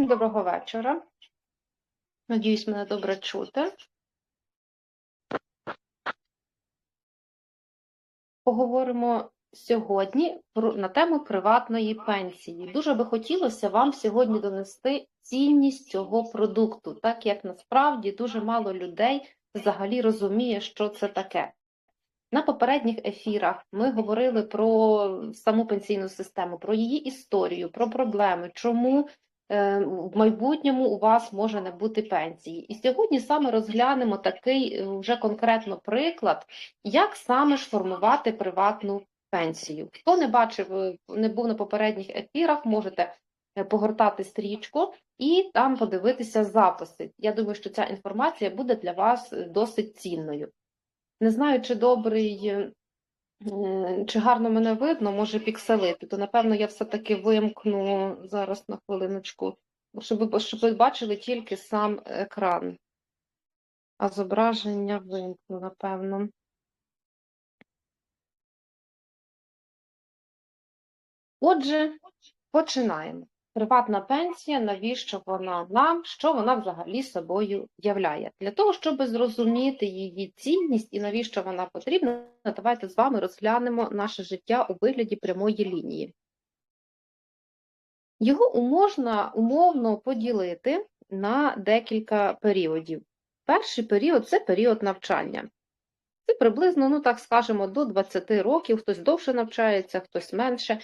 Всім доброго вечора. Надіюсь, мене добре чути. Поговоримо сьогодні на тему приватної пенсії. Дуже би хотілося вам сьогодні донести цінність цього продукту, так як насправді дуже мало людей взагалі розуміє, що це таке. На попередніх ефірах ми говорили про саму пенсійну систему, про її історію, про проблеми, чому в майбутньому у вас може не бути пенсії. І сьогодні саме розглянемо такий е, вже конкретно приклад, як саме ж формувати приватну пенсію. Хто не бачив, е, не був на попередніх ефірах, можете погортати стрічку і там подивитися записи. Я думаю, що ця інформація буде для вас досить цінною. Не знаю, чи добрий, е, чи гарно мене видно, може пікселити, то напевно я все-таки вимкну зараз на хвилиночку, щоб ви, щоб ви бачили тільки сам екран. А зображення вимкну, напевно. Отже, починаємо. Приватна пенсія, навіщо вона нам, що вона взагалі собою являє? Для того, щоб зрозуміти її цінність і навіщо вона потрібна, давайте з вами розглянемо наше життя у вигляді прямої лінії. Його можна умовно поділити на декілька періодів. Перший період це період навчання. Це приблизно, ну так скажемо, до 20 років, хтось довше навчається, хтось менше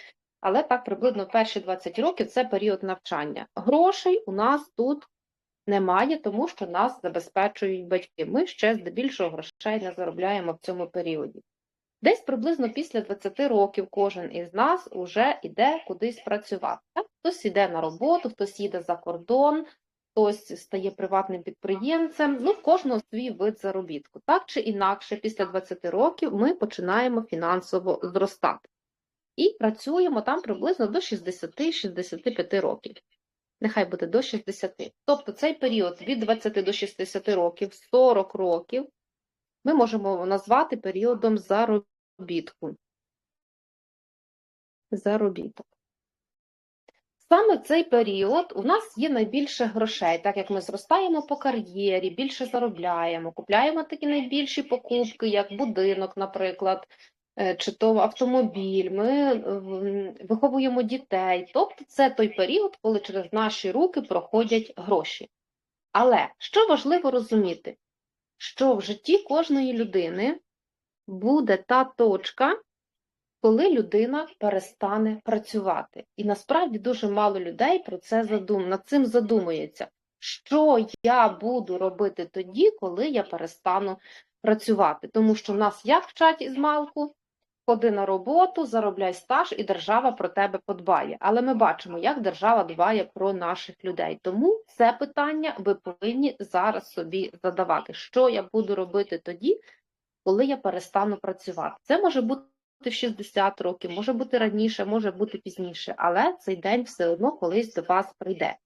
але так приблизно перші 20 років це період навчання. Грошей у нас тут немає, тому що нас забезпечують батьки. Ми ще здебільшого грошей не заробляємо в цьому періоді. Десь приблизно після 20 років кожен із нас вже йде кудись працювати. Так? Хтось йде на роботу, хтось їде за кордон, хтось стає приватним підприємцем, ну, в кожного свій вид заробітку. Так чи інакше, після 20 років ми починаємо фінансово зростати і працюємо там приблизно до 60-65 років. Нехай буде до 60. Тобто цей період від 20 до 60 років, 40 років, ми можемо назвати періодом заробітку. Заробіток. Саме цей період у нас є найбільше грошей, так як ми зростаємо по кар'єрі, більше заробляємо, купляємо такі найбільші покупки, як будинок, наприклад, чи то автомобіль, ми виховуємо дітей. Тобто це той період, коли через наші руки проходять гроші. Але що важливо розуміти, що в житті кожної людини буде та точка, коли людина перестане працювати. І насправді дуже мало людей про це задум... над цим задумується. Що я буду робити тоді, коли я перестану працювати? Тому що в нас як вчать із малку, Ходи на роботу, заробляй стаж, і держава про тебе подбає. Але ми бачимо, як держава дбає про наших людей. Тому це питання ви повинні зараз собі задавати, що я буду робити тоді, коли я перестану працювати. Це може бути в 60 років, може бути раніше, може бути пізніше, але цей день все одно колись до вас прийде.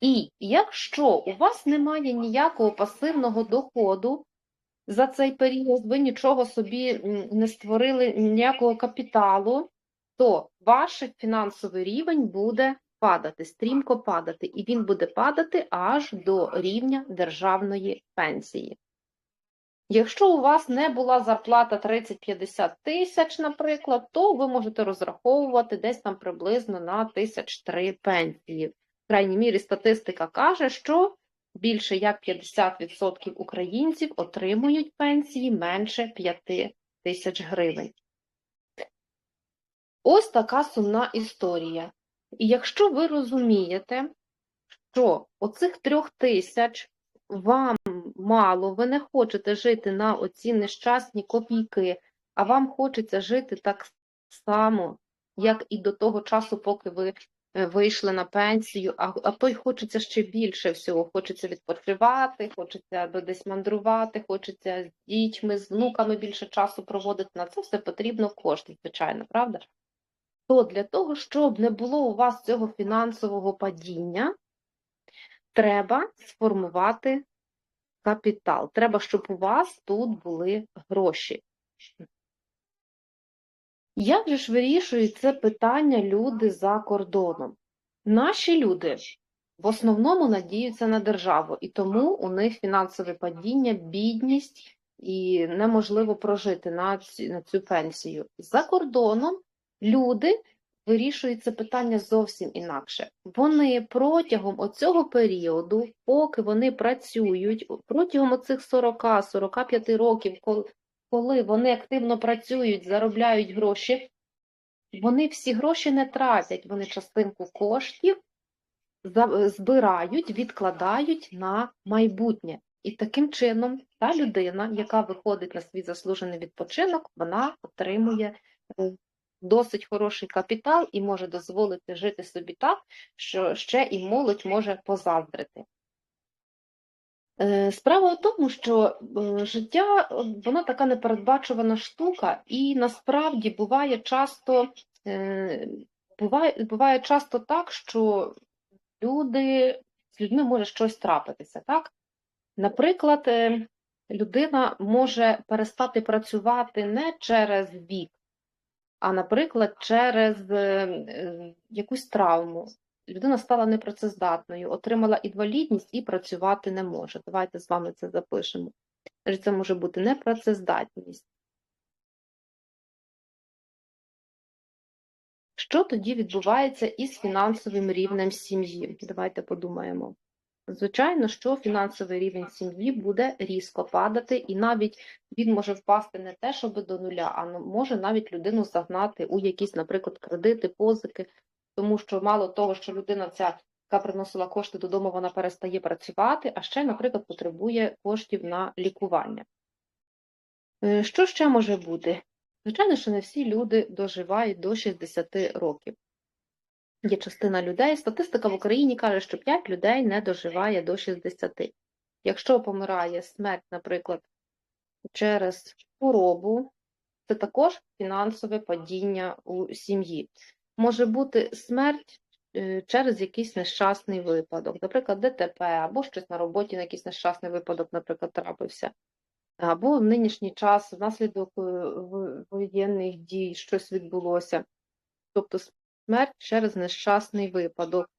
І якщо у вас немає ніякого пасивного доходу, за цей період ви нічого собі не створили ніякого капіталу, то ваш фінансовий рівень буде падати, стрімко падати, і він буде падати аж до рівня державної пенсії. Якщо у вас не була зарплата 30-50 тисяч, наприклад, то ви можете розраховувати десь там приблизно на тисяч три пенсії. В крайній мірі статистика каже, що більше як 50% українців отримують пенсії менше 5 тисяч гривень. Ось така сумна історія. І якщо ви розумієте, що оцих трьох тисяч вам мало, ви не хочете жити на оці нещасні копійки, а вам хочеться жити так само, як і до того часу, поки ви вийшли на пенсію, а а той хочеться ще більше всього. Хочеться відпочивати, хочеться десь мандрувати, хочеться з дітьми, з внуками більше часу проводити. На це все потрібно кошти, звичайно, правда? То для того, щоб не було у вас цього фінансового падіння, треба сформувати капітал. Треба, щоб у вас тут були гроші. Як же ж вирішують це питання люди за кордоном? Наші люди в основному надіються на державу, і тому у них фінансове падіння, бідність і неможливо прожити на цю, на цю пенсію. За кордоном люди вирішують це питання зовсім інакше. Вони протягом оцього періоду, поки вони працюють, протягом оцих 40-45 років, коли, вони активно працюють, заробляють гроші, вони всі гроші не тратять, вони частинку коштів збирають, відкладають на майбутнє. І таким чином та людина, яка виходить на свій заслужений відпочинок, вона отримує е, досить хороший капітал і може дозволити жити собі так, що ще і молодь може позаздрити. Е, Справа в тому, що е, життя е, воно така непередбачувана штука, і насправді буває часто, буває, буває часто так, що люди з людьми може щось трапитися, так? Наприклад, людина може перестати працювати не через вік, а, наприклад, через якусь травму. Людина стала непрацездатною, отримала інвалідність і працювати не може. Давайте з вами це запишемо. Це може бути непрацездатність. Що тоді відбувається із фінансовим рівнем сім'ї? Давайте подумаємо. Звичайно, що фінансовий рівень сім'ї буде різко падати, і навіть він може впасти не те, щоб до нуля, а ну, може навіть людину загнати у якісь, наприклад, кредити, позики, тому що мало того, що людина ця, яка приносила кошти додому, вона перестає працювати, а ще, наприклад, потребує коштів на лікування. Е, Що ще може бути? Звичайно, що не всі люди доживають до 60 років. Є частина людей. Статистика в Україні каже, що 5 людей не доживає до 60. Якщо помирає смерть, наприклад, через хворобу, це також фінансове падіння у сім'ї. Може бути смерть е, через якийсь нещасний випадок, наприклад, ДТП, або щось на роботі на якийсь нещасний випадок, наприклад, трапився. Або в нинішній час внаслідок е, воєнних дій щось відбулося. Тобто смерть через нещасний випадок.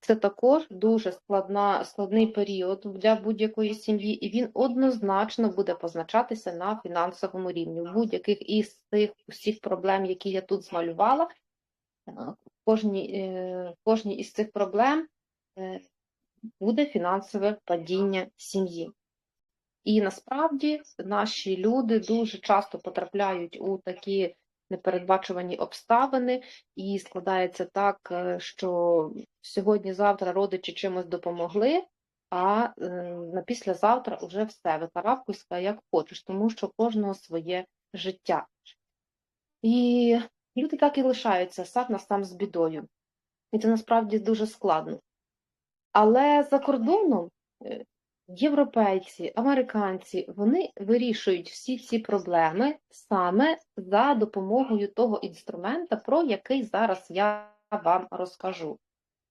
Це також дуже складна, складний період для будь-якої сім'ї, і він однозначно буде позначатися на фінансовому рівні. Будь-яких із цих усіх проблем, які я тут змалювала, кожній, е, кожній із цих проблем е, буде фінансове падіння сім'ї. І насправді наші люди дуже часто потрапляють у такі непередбачувані обставини, і складається так, е, що сьогодні-завтра родичі чимось допомогли, а е, на післязавтра вже все, викарабкуйся як хочеш, тому що кожного своє життя. І люди так і лишаються сам на сам з бідою. І це насправді дуже складно. Але за кордоном е, європейці, американці, вони вирішують всі ці проблеми саме за допомогою того інструмента, про який зараз я вам розкажу.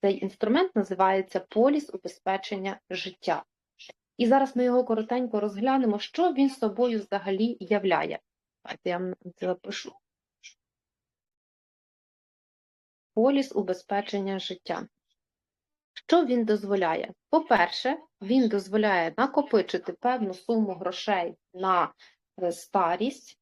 Цей інструмент називається поліс убезпечення життя. І зараз ми його коротенько розглянемо, що він собою взагалі являє. Давайте я вам це запишу. Поліс убезпечення життя. Що він дозволяє? По-перше, він дозволяє накопичити певну суму грошей на е, старість,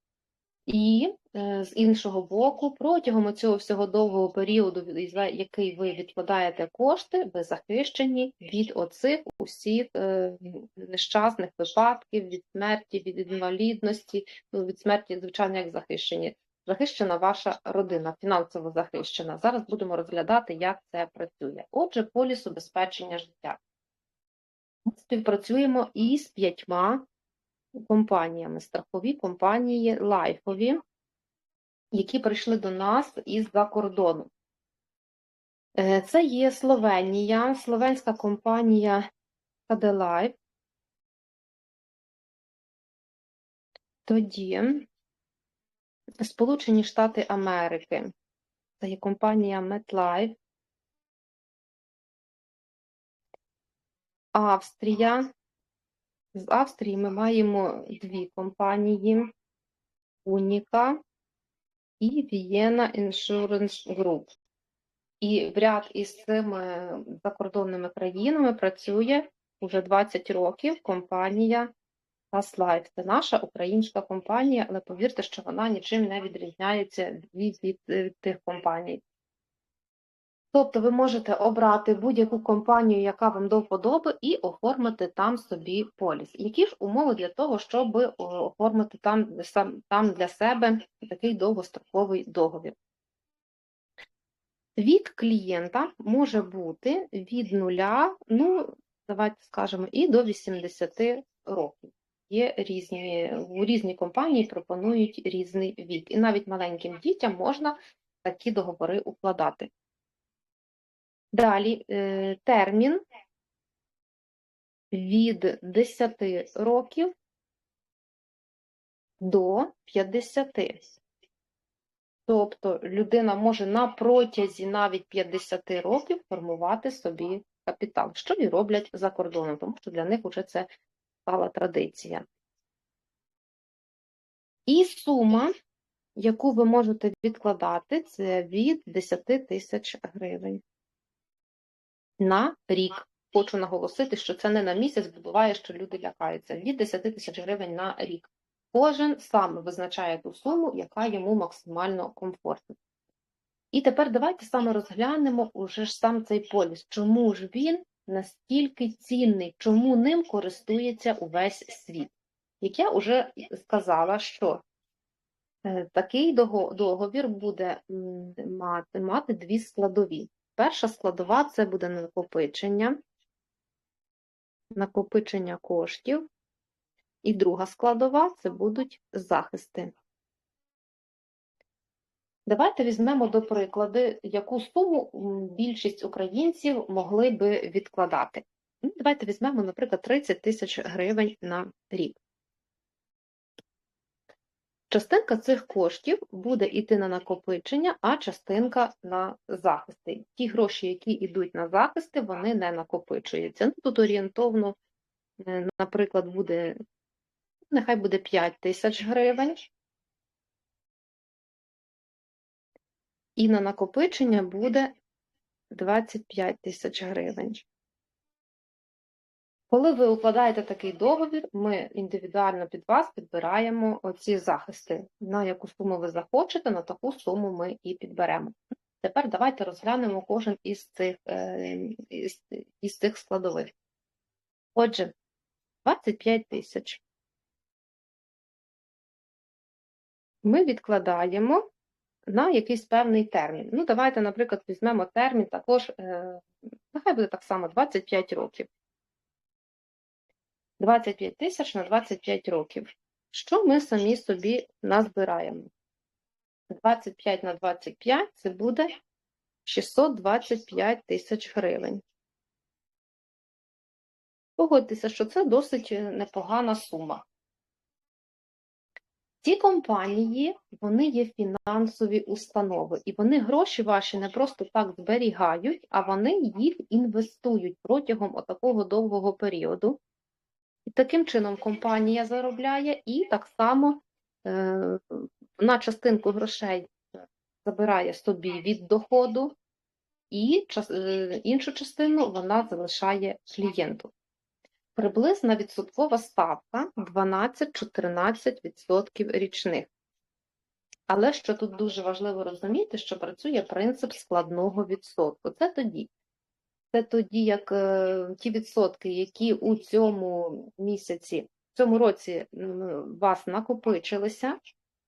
і е, з іншого боку, протягом цього всього довгого періоду, за який ви відкладаєте кошти, ви захищені від оцих усіх е, нещасних випадків, від смерті, від інвалідності, ну, від смерті, звичайно, як захищені. Захищена ваша родина, фінансово захищена. Зараз будемо розглядати, як це працює. Отже, поліс убезпечення життя. Ми співпрацюємо із п'ятьма компаніями, страхові компанії лайфові, які прийшли до нас із-за кордону. Е, Це є Словенія, словенська компанія KD Тоді Сполучені Штати Америки. Це є компанія MetLife. Австрія. З Австрії ми маємо дві компанії: Уніка і Vienna Insurance Group. І в ряд із цими закордонними країнами працює уже 20 років компанія Life. Це наша українська компанія, але повірте, що вона нічим не відрізняється від, від, від тих компаній. Тобто ви можете обрати будь-яку компанію, яка вам до вподоби, і оформити там собі поліс. Які ж умови для того, щоб оформити там, там для себе такий довгостроковий договір? Від клієнта може бути від нуля, ну, давайте скажемо, і до 80 років. Є різні, різні компанії пропонують різний вік. І навіть маленьким дітям можна такі договори укладати. Далі е, термін від 10 років до 50. Тобто людина може на протязі навіть 50 років формувати собі капітал, що і роблять за кордоном, тому що для них вже це стала традиція. І сума, яку ви можете відкладати, це від 10 тисяч гривень на рік. Хочу наголосити, що це не на місяць, буває, що люди лякаються. Від 10 тисяч гривень на рік. Кожен сам визначає ту суму, яка йому максимально комфортна. І тепер давайте саме розглянемо уже ж сам цей поліс. Чому ж він настільки цінний, чому ним користується увесь світ? Як я вже сказала, що е, такий договір буде мати, мати дві складові. Перша складова це буде накопичення, накопичення коштів, і друга складова це будуть захисти. Давайте візьмемо до прикладу, яку суму більшість українців могли би відкладати. Ну, Давайте візьмемо, наприклад, 30 тисяч гривень на рік. Частинка цих коштів буде йти на накопичення, а частинка на захисти. Ті гроші, які йдуть на захисти, вони не накопичуються. Ну, тут орієнтовно, е, наприклад, буде, нехай буде 5 тисяч гривень. І на накопичення буде 25 тисяч гривень. Коли ви укладаєте такий договір, ми індивідуально під вас підбираємо оці захисти. На яку суму ви захочете, на таку суму ми і підберемо. Тепер давайте розглянемо кожен із цих, е, із, із цих складових. Отже, 25 тисяч. Ми відкладаємо на якийсь певний термін. Ну, давайте, наприклад, візьмемо термін також, е, нехай буде так само 25 років. 25 тисяч на 25 років. Що ми самі собі назбираємо? 25 на 25 це буде 625 тисяч гривень. Погодьтеся, що це досить непогана сума. Ці компанії, вони є фінансові установи, і вони гроші ваші не просто так зберігають, а вони їх інвестують протягом отакого довгого періоду. І таким чином компанія заробляє і так само е, частинку грошей забирає собі від доходу, і е, іншу частину вона залишає клієнту. Приблизна відсоткова ставка 12-14% річних. Але що тут дуже важливо розуміти, що працює принцип складного відсотку. Це тоді, це тоді, як е, ті відсотки, які у цьому місяці, в цьому році у вас накопичилися,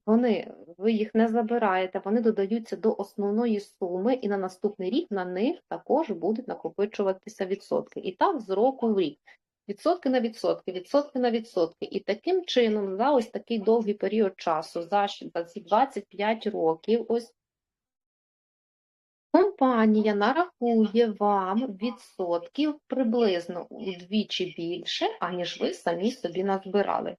вони, ви їх не забираєте, вони додаються до основної суми, і на наступний рік на них також будуть накопичуватися відсотки. І так з року в рік. Відсотки на відсотки, відсотки на відсотки. І таким чином, за ось такий довгий період часу, за щ- за ці 25 років, ось компанія нарахує вам відсотків приблизно удвічі більше, аніж ви самі собі назбирали.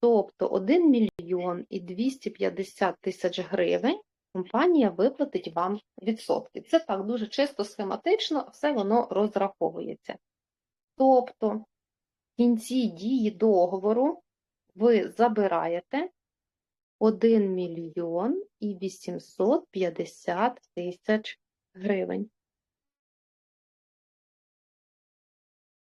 Тобто 1 мільйон і 250 тисяч гривень компанія виплатить вам відсотки. Це так дуже чисто схематично, все воно розраховується. Тобто в кінці дії договору ви забираєте 1 мільйон і 850 тисяч гривень.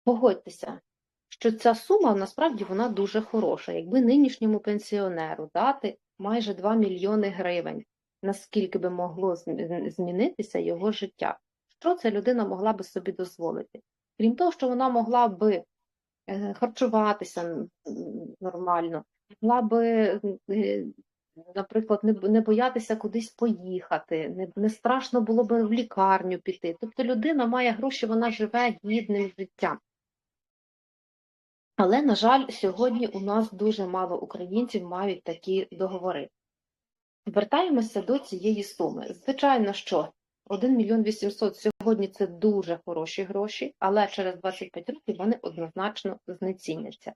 Погодьтеся, що ця сума насправді вона дуже хороша. Якби нинішньому пенсіонеру дати майже 2 мільйони гривень, наскільки би могло змінитися його життя? Що ця людина могла би собі дозволити? Крім того, що вона могла би е, харчуватися нормально, могла би, е, наприклад, не, боятися кудись поїхати, не, страшно було би в лікарню піти. Тобто людина має гроші, вона живе гідним життям. Але, на жаль, сьогодні у нас дуже мало українців мають такі договори. Вертаємося до цієї суми. Звичайно, що 1 мільйон 800 сьогодні це дуже хороші гроші, але через 25 років вони однозначно знеціняться.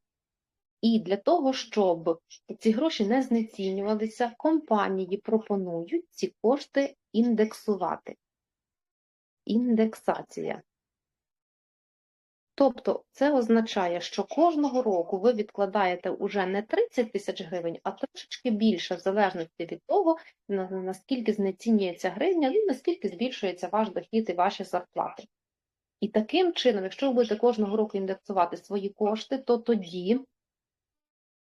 І для того, щоб ці гроші не знецінювалися, компанії пропонують ці кошти індексувати. Індексація. Тобто це означає, що кожного року ви відкладаєте уже не 30 тисяч гривень, а трошечки більше, в залежності від того, наскільки знецінюється гривня, і наскільки збільшується ваш дохід і ваші зарплати. І таким чином, якщо ви будете кожного року індексувати свої кошти, то тоді в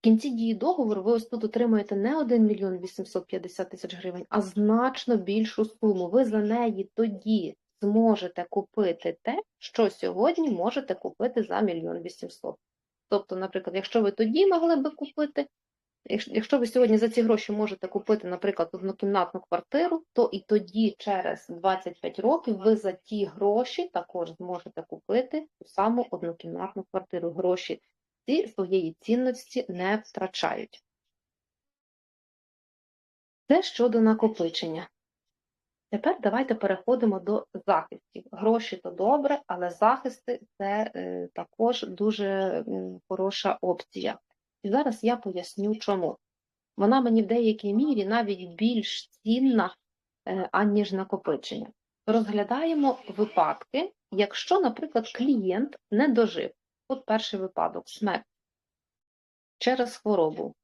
кінці дії договору ви ось тут отримуєте не 1 мільйон 850 тисяч гривень, а значно більшу суму. Ви за неї тоді зможете купити те, що сьогодні можете купити за мільйон 800. Тобто, наприклад, якщо ви тоді могли би купити, якщо ви сьогодні за ці гроші можете купити, наприклад, однокімнатну квартиру, то і тоді через 25 років ви за ті гроші також зможете купити ту саму однокімнатну квартиру. Гроші ці своєї цінності не втрачають. Це щодо накопичення. Тепер давайте переходимо до захистів. Гроші то добре, але захисти це е, також дуже хороша опція. І зараз я поясню, чому. Вона мені в деякій мірі навіть більш цінна, е, аніж накопичення. Розглядаємо випадки, якщо, наприклад, клієнт не дожив. От перший випадок смерть через хворобу.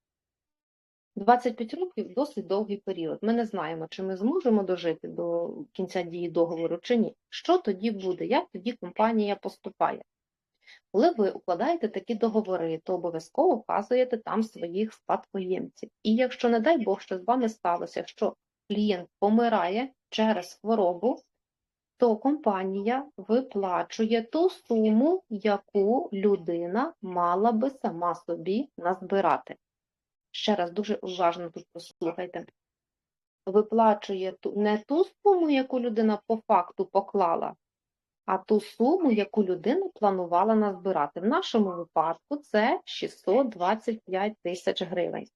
25 років досить довгий період. Ми не знаємо, чи ми зможемо дожити до кінця дії договору чи ні. Що тоді буде? Як тоді компанія поступає? Коли ви укладаєте такі договори, то обов'язково вказуєте там своїх спадкоємців. І якщо, не дай Бог, що з вами сталося, що клієнт помирає через хворобу, то компанія виплачує ту суму, яку людина мала би сама собі назбирати. Ще раз дуже уважно тут послухайте. Виплачує ту, не ту суму, яку людина по факту поклала, а ту суму, яку людина планувала назбирати. В нашому випадку це 625 тисяч гривень.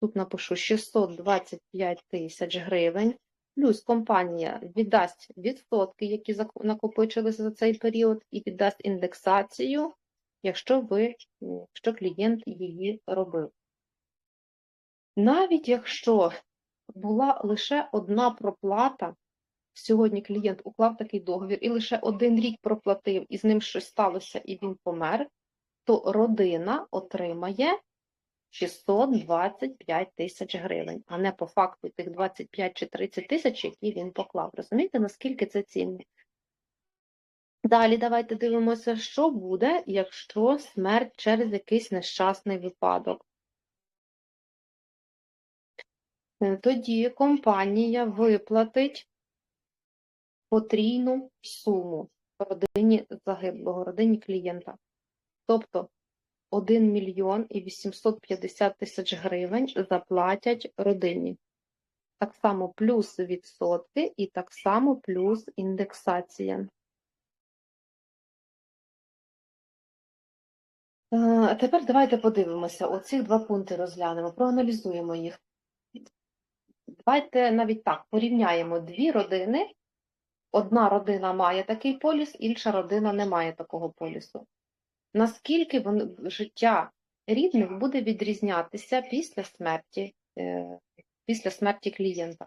Тут напишу 625 тисяч гривень, плюс компанія віддасть відсотки, які накопичилися за цей період, і віддасть індексацію, якщо ви, якщо клієнт її робив. Навіть якщо була лише одна проплата, сьогодні клієнт уклав такий договір і лише один рік проплатив, і з ним щось сталося, і він помер, то родина отримає 625 тисяч гривень, а не по факту тих 25 чи 30 тисяч, які він поклав. Розумієте, наскільки це цінно? Далі давайте дивимося, що буде, якщо смерть через якийсь нещасний випадок. Е, Тоді компанія виплатить потрійну суму родині загиблого, родині клієнта. Тобто 1 мільйон і 850 тисяч гривень заплатять родині. Так само плюс відсотки і так само плюс індексація. А тепер давайте подивимося. Оці два пункти розглянемо, проаналізуємо їх. Давайте навіть так порівняємо дві родини. Одна родина має такий поліс, інша родина не має такого полісу. Наскільки вон- життя рідних буде відрізнятися після смерті, е, після смерті клієнта?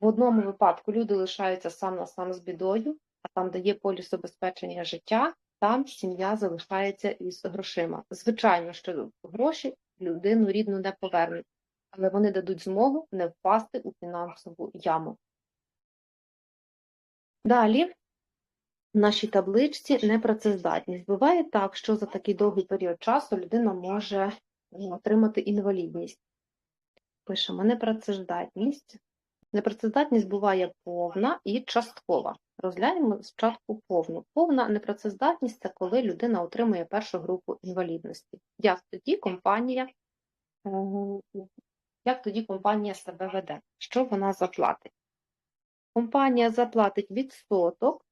В одному випадку люди лишаються сам на сам з бідою, а там, де є поліс убезпечення життя, там сім'я залишається із грошима. Звичайно, що гроші людину рідну не повернуть, але вони дадуть змогу не впасти у фінансову яму. Далі в нашій табличці непрацездатність. Буває так, що за такий довгий період часу людина може отримати інвалідність. Пишемо непрацездатність. Непрацездатність буває повна і часткова. Розглянемо спочатку повну. Повна непрацездатність це коли людина отримує першу групу інвалідності. Як тоді компанія, е, як тоді компанія себе веде? Що вона заплатить? Компанія заплатить відсоток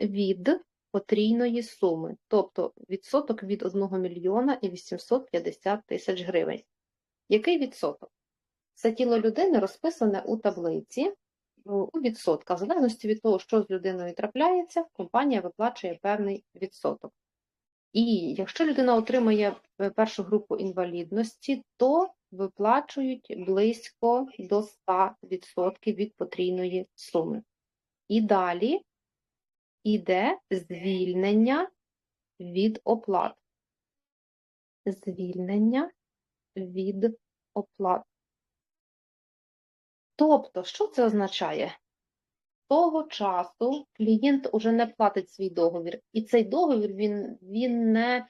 від потрійної суми, тобто відсоток від 1 мільйона і 850 тисяч гривень. Який відсоток? Це тіло людини розписане у таблиці у відсотках. В залежності від того, що з людиною трапляється, компанія виплачує певний відсоток. І якщо людина отримує е, першу групу інвалідності, то виплачують близько до 100% від потрійної суми. І далі іде звільнення від оплат. Звільнення від оплат. Тобто, що це означає? Того часу клієнт уже не платить свій договір, і цей договір він, він не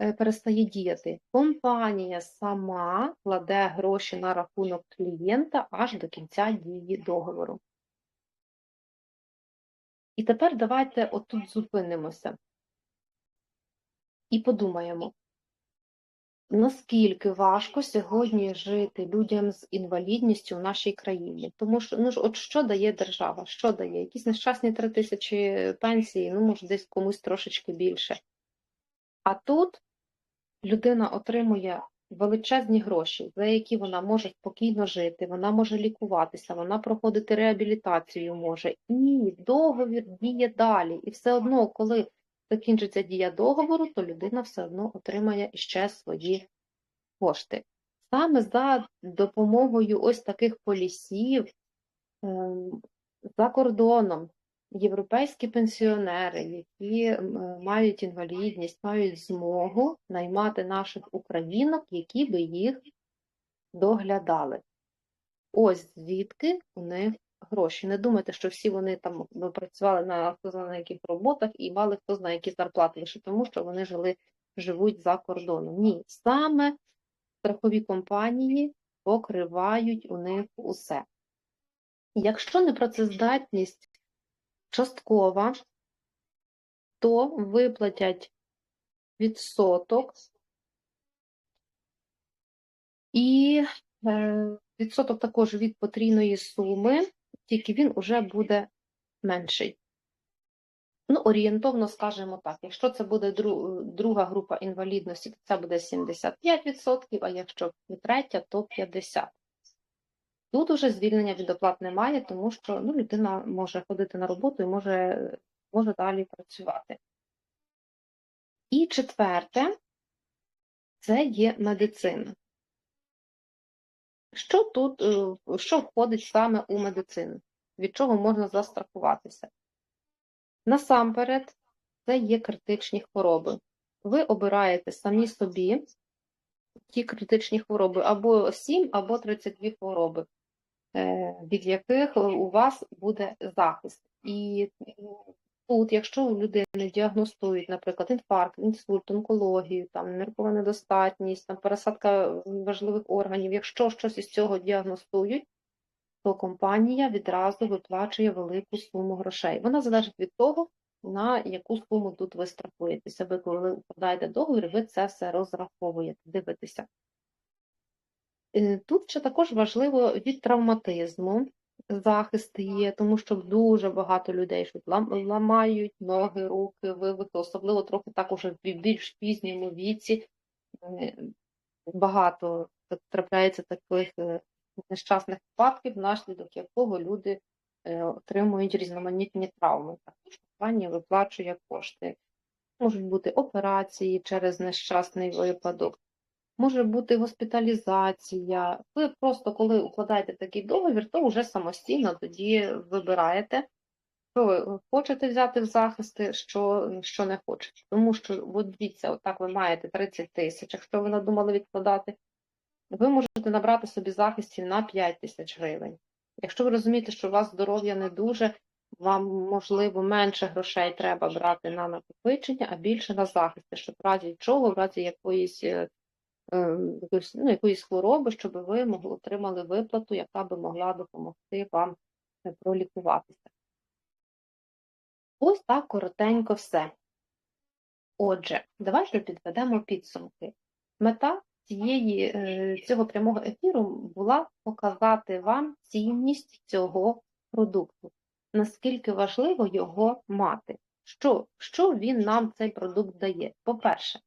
е, перестає діяти. Компанія сама кладе гроші на рахунок клієнта аж до кінця дії договору. І тепер давайте отут зупинимося і подумаємо, наскільки важко сьогодні жити людям з інвалідністю в нашій країні. Тому що ну ж, от що дає держава? Що дає? Якісь нещасні три тисячі пенсії, ну може десь комусь трошечки більше. А тут людина отримує величезні гроші, за які вона може спокійно жити, вона може лікуватися, вона проходити реабілітацію може, і договір діє далі. І все одно, коли закінчиться дія договору, то людина все одно отримає ще свої кошти. Саме за допомогою ось таких полісів ем, за кордоном європейські пенсіонери, які мають інвалідність, мають змогу наймати наших українок, які би їх доглядали. Ось звідки у них гроші. Не думайте, що всі вони там працювали на хто знає на яких роботах і мали хто знає які зарплати, лише тому, що вони жили, живуть за кордоном. Ні, саме страхові компанії покривають у них усе. Якщо непрацездатність часткова, то виплатять відсоток і е, відсоток також від потрійної суми, тільки він уже буде менший. Ну, орієнтовно скажемо так, якщо це буде дру- друга група інвалідності, то це буде 75%, а якщо третя, то 50%. Тут уже звільнення від оплат немає, тому що ну, людина може ходити на роботу і може, може далі працювати. І четверте, це є медицина. Що тут, е, що входить саме у медицину? Від чого можна застрахуватися? Насамперед, це є критичні хвороби. Ви обираєте самі собі ті критичні хвороби або 7, або 32 хвороби, е, від яких у вас буде захист. І тут, якщо у людини діагностують, наприклад, інфаркт, інсульт, онкологію, там, нервова недостатність, там, пересадка важливих органів, якщо щось із цього діагностують, то компанія відразу виплачує велику суму грошей. Вона залежить від того, на яку суму тут ви страхуєтеся. Ви коли укладаєте договір, ви це все розраховуєте, дивитеся. Е, Тут ще також важливо від травматизму захист є, тому що дуже багато людей що ламають ноги, руки, вивихи, особливо трохи так уже в більш пізньому віці. Е, Багато трапляється таких е, нещасних випадків, внаслідок якого люди е, отримують різноманітні травми. Також компанія виплачує кошти. Можуть бути операції через нещасний випадок, може бути госпіталізація. Ви просто, коли укладаєте такий договір, то вже самостійно тоді вибираєте, що ви хочете взяти в захисти, що, що не хочете. Тому що, от дивіться, отак ви маєте 30 тисяч, якщо ви надумали відкладати, ви можете набрати собі захистів на 5 тисяч гривень. Якщо ви розумієте, що у вас здоров'я не дуже, вам, можливо, менше грошей треба брати на накопичення, а більше на захист, щоб в разі чого, в разі якоїсь, е, якоїсь, ну, якоїсь хвороби, щоб ви могли отримали виплату, яка би могла допомогти вам е, пролікуватися. Ось так коротенько все. Отже, давайте підведемо підсумки. Мета цієї, е, цього прямого ефіру була показати вам цінність цього продукту, наскільки важливо його мати. Що, що він нам цей продукт дає? По-перше,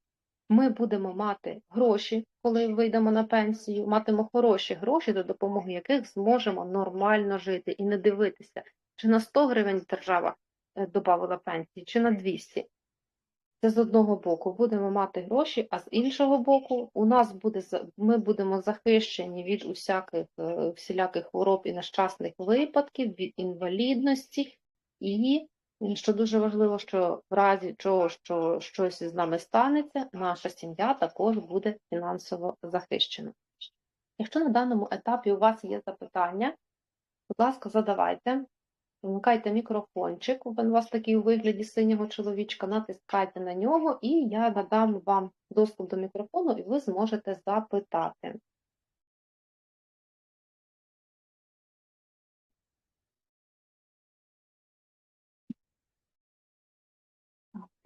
ми будемо мати гроші, коли вийдемо на пенсію, матимемо хороші гроші, за допомогою яких зможемо нормально жити і не дивитися, чи на 100 гривень держава е, додавала пенсії, чи на 200. Це з одного боку будемо мати гроші, а з іншого боку, у нас буде ми будемо захищені від усяких е, всіляких хвороб і нещасних випадків, від інвалідності, і що дуже важливо, що в разі чого, що щось з нами станеться, наша сім'я також буде фінансово захищена. Якщо на даному етапі у вас є запитання, будь ласка, задавайте. Вмикайте мікрофончик, у вас такий у вигляді синього чоловічка, натискайте на нього, і я надам вам доступ до мікрофону, і ви зможете запитати.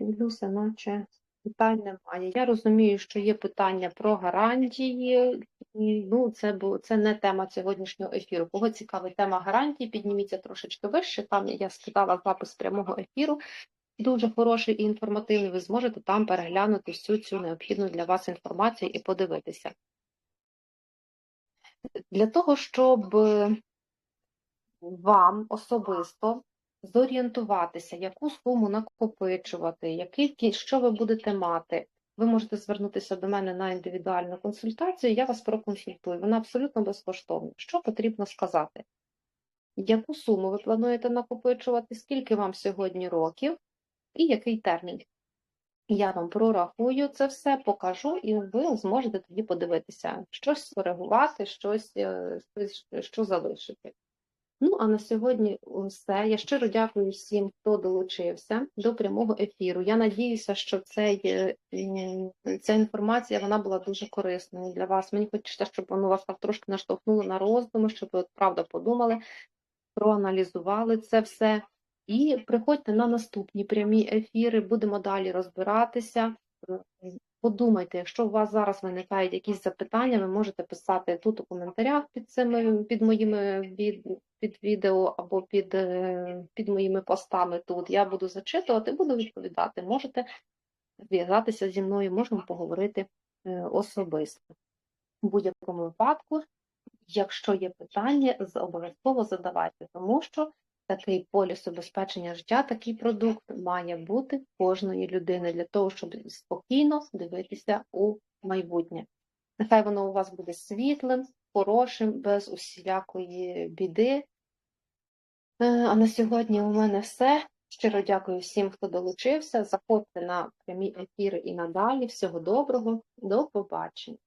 Дивлюся, наче питань немає. Я розумію, що є питання про гарантії. Ну, це, це не тема сьогоднішнього ефіру. Кого цікавить тема гарантій, підніміться трошечки вище. Там я скидала запис прямого ефіру. Дуже хороший і інформативний. Ви зможете там переглянути всю цю необхідну для вас інформацію і подивитися. Для того, щоб е, вам особисто зорієнтуватися, яку суму накопичувати, який, що ви будете мати, ви можете звернутися до мене на індивідуальну консультацію, я вас проконсультую. Вона абсолютно безкоштовна. Що потрібно сказати? Яку суму ви плануєте накопичувати, скільки вам сьогодні років і який термін? Я вам прорахую це все, покажу, і ви зможете тоді подивитися, щось скоригувати, щось, е, щось, що залишити. Ну, а на сьогодні все. Я щиро дякую всім, хто долучився до прямого ефіру. Я надіюся, що цей, ця інформація вона була дуже корисною для вас. Мені хочеться, щоб воно вас трошки наштовхнуло на роздуми, щоб ви от правда подумали, проаналізували це все. І приходьте на наступні прямі ефіри, будемо далі розбиратися. Подумайте, якщо у вас зараз виникають якісь запитання, ви можете писати тут у коментарях під цими під моїми від, під відео або під, е, під моїми постами тут. Я буду зачитувати, буду відповідати. Можете зв'язатися зі мною, можемо поговорити е, особисто. У будь-якому випадку, якщо є питання, обов'язково задавайте, тому що такий поліс убезпечення життя, такий продукт має бути кожної людини для того, щоб спокійно дивитися у майбутнє. Нехай воно у вас буде світлим, хорошим, без усілякої біди. Е, А на сьогодні у мене все. Щиро дякую всім, хто долучився. Заходьте на прямі ефіри і надалі. Всього доброго, до побачення.